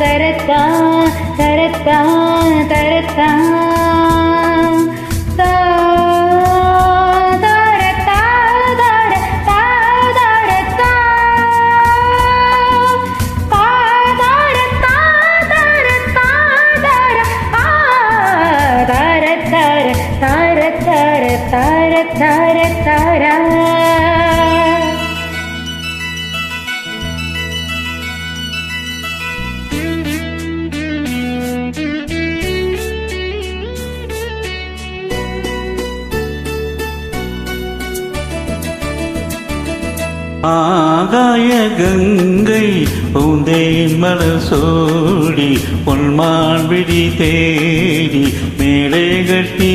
തരത്താ തരത്താ തരത്താ തര തര തര തര. ஆகாய கங்கை பூந்தேன் மலர் சோடி பொன்மான்விழி தேடி மேலே கட்டி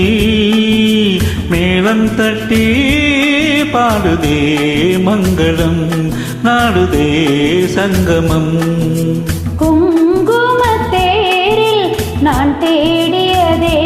மேளம் தட்டி பாடுதே மங்களம் நாடுதே சங்கமம். குங்குமத்தேரில் நான் தேடியதே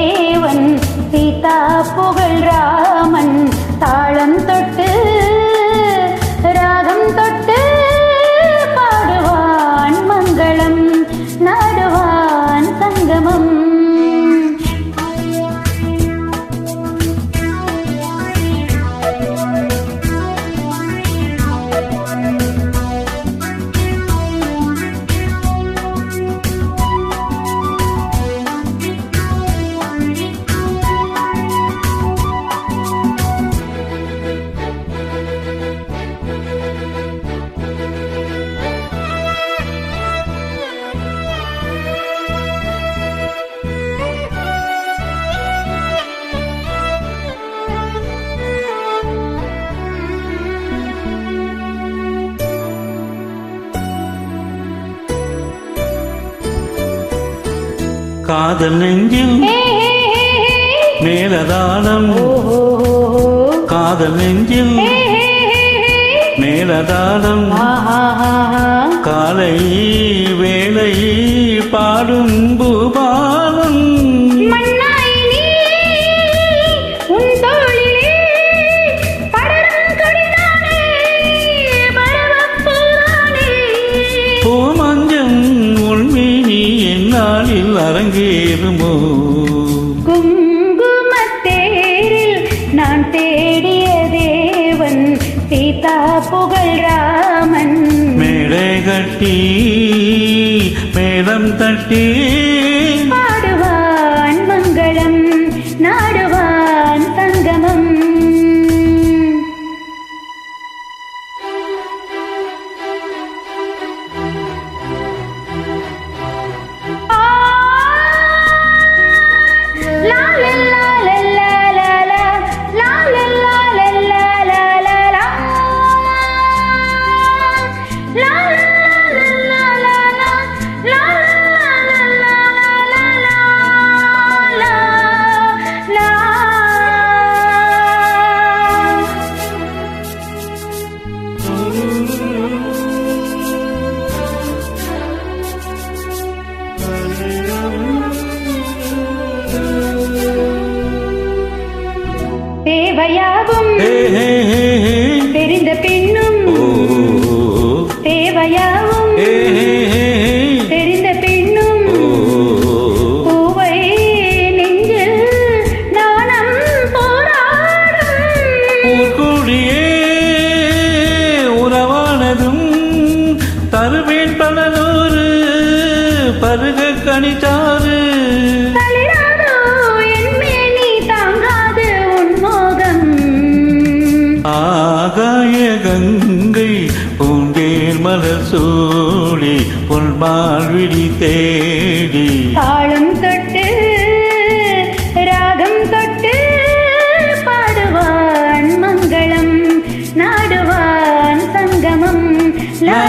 காதல் நெஞ்சில் மேலதாளம். காதல் நெஞ்சில் மேலதாளம். காலை வேலை பாடும் புகழ் ராமன். மேடை கட்டி மேளம் தட்டி தேவையாவும் தெரிந்த பெண்ணும் தேவையாவும் தெரிந்த பெண்ணும் பூவை நெஞ்சில் நாணம் போராடும். உறவானதும் தருவேன் பல பருக கணித்தாறு கங்கை பூண்டேர் மலர் சூடி பொன்மால் விழி தேடி. தாளம் தொட்டு ராகம் தொட்டு பாடுவான் மங்களம் நாடுவான் சங்கமம். லா